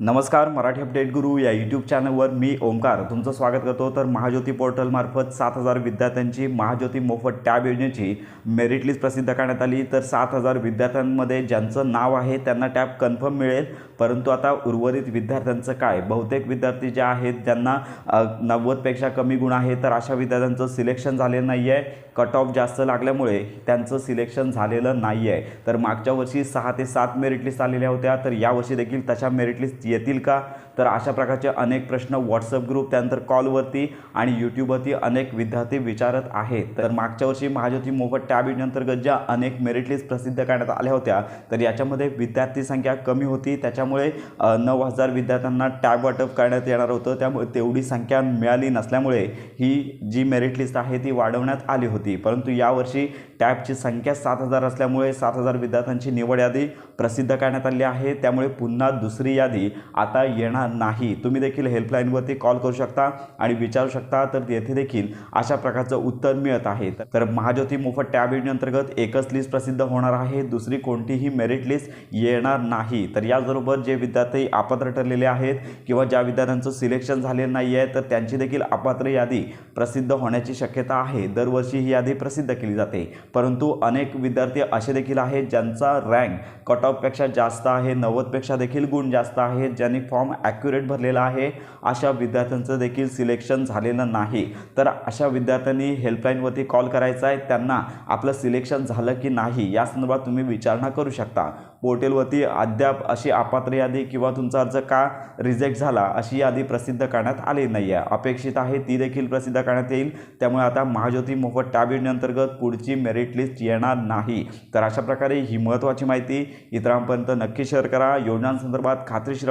नमस्कार मराठी अपडेट गुरु या यूट्यूब चॅनलवर मी ओंकार तुमचं स्वागत करतो. तर महाज्योती पोर्टलमार्फत सात हजार विद्यार्थ्यांची महाज्योती मोफत टॅब योजनेची मेरिट लिस्ट प्रसिद्ध करण्यात आली. तर सात हजार विद्यार्थ्यांमध्ये ज्यांचं नाव आहे त्यांना टॅब कन्फर्म मिळेल. परंतु आता उर्वरित विद्यार्थ्यांचं काय? बहुतेक विद्यार्थी जे आहेत ज्यांना नव्वदपेक्षा कमी गुण आहे तर अशा विद्यार्थ्यांचं सिलेक्शन झालेलं नाही आहे कट ऑफ जास्त लागल्यामुळे त्यांचं सिलेक्शन झालेलं नाही आहे तर मागच्या वर्षी सहा ते सात मेरिट लिस्ट आलेल्या होत्या. तर यावर्षी देखील तशा मेरिट लिस्ट येतील का? तर अशा प्रकारचे अनेक प्रश्न व्हॉट्सअप ग्रुप त्यानंतर कॉलवरती आणि यूट्यूबवरती अनेक विद्यार्थी विचारत आहेत. तर मागच्या वर्षी महाज्योती मोफत टॅब योजनेअंतर्गत ज्या अनेक मेरिट लिस्ट प्रसिद्ध करण्यात आल्या होत्या तर याच्यामध्ये विद्यार्थी संख्या कमी होती. त्याच्यामुळे नऊ हजार विद्यार्थ्यांना टॅब वाटप करण्यात येणार होतं. त्यामुळे तेवढी संख्या मिळाली नसल्यामुळे ही जी मेरिट लिस्ट आहे ती वाढवण्यात आली होती. परंतु यावर्षी टॅबची संख्या सात हजार असल्यामुळे सात हजार विद्यार्थ्यांची निवड यादी प्रसिद्ध करण्यात आली आहे. त्यामुळे पुन्हा दुसरी यादी आता येणार नाही. तुम्ही देखील हेल्पलाईनवरती कॉल करू शकता आणि विचारू शकता तर येथे देखील अशा प्रकारचं उत्तर मिळत आहे. तर महाज्योती मोफत टॅब योजनेअंतर्गत एकच लिस्ट प्रसिद्ध होणार आहे दुसरी कोणतीही मेरिट लिस्ट येणार नाही. तर याचबरोबर जे विद्यार्थी अपात्र ठरलेले आहेत किंवा ज्या विद्यार्थ्यांचं सिलेक्शन झालेलं नाही आहे तर त्यांची देखील अपात्र यादी प्रसिद्ध होण्याची शक्यता आहे. दरवर्षी ही यादी प्रसिद्ध केली जाते. परंतु अनेक विद्यार्थी असे देखील आहेत ज्यांचा रँक कट ऑफपेक्षा जास्त आहे नव्वदपेक्षा देखील गुण जास्त आहे आहेत ज्यांनी फॉर्म ॲक्युरेट भरलेला आहे. अशा विद्यार्थ्यांचं देखील सिलेक्शन झालेलं नाही. तर अशा विद्यार्थ्यांनी हेल्पलाईनवरती कॉल करायचा आहे. त्यांना आपलं सिलेक्शन झालं की नाही या संदर्भात तुम्ही विचारणा करू शकता. पोर्टलवरती अद्याप अशी अपात्र यादी किंवा तुमचा अर्ज का रिजेक्ट झाला अशी यादी प्रसिद्ध करण्यात आली नाही आहे अपेक्षित आहे ती देखील प्रसिद्ध करण्यात येईल. त्यामुळे आता महाज्योती मोफत टॅब योजनेअंतर्गत पुढची मेरिट लिस्ट येणार नाही. तर अशा प्रकारे ही महत्त्वाची माहिती इतरांपर्यंत नक्की शेअर करा. योजनांसंदर्भात खात्रीशीर